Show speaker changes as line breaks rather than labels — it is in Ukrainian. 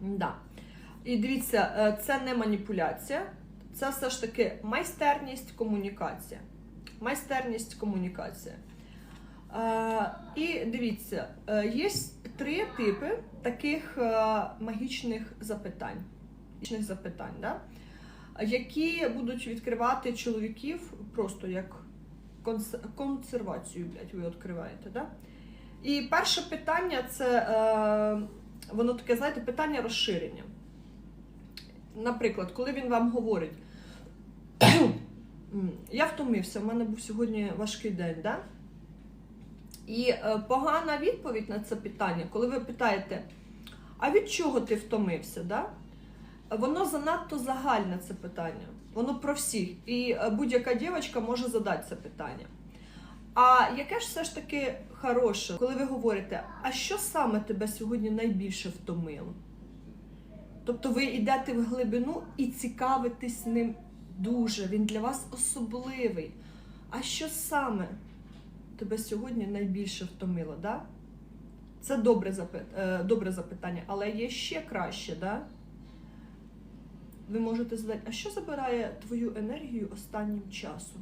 Да. І дивіться, е, це не маніпуляція, це все ж таки майстерність, комунікація. Майстерність, комунікація. Е, і дивіться, е, є три типи таких магічних запитань. Магічних запитань, да? які будуть відкривати чоловіків просто як консервацію, блядь, ви відкриваєте. Да? І перше питання це воно таке, знаєте, питання розширення. Наприклад, коли він вам говорить, я втомився, в мене був сьогодні важкий день, да? І е, погана відповідь на це питання, коли ви питаєте, а від чого ти втомився? Да? Воно занадто загальне це питання. Воно про всіх. І е, будь-яка дівчинка може задати це питання. А яке ж все ж таки хороше, коли ви говорите, а що саме тебе сьогодні найбільше втомило? Тобто ви йдете в глибину і цікавитесь ним дуже, він для вас особливий. А що саме тебе сьогодні найбільше втомило? Да? Це добре, е, добре запитання, але є ще краще, да? ви можете задати, а що забирає твою енергію останнім часом?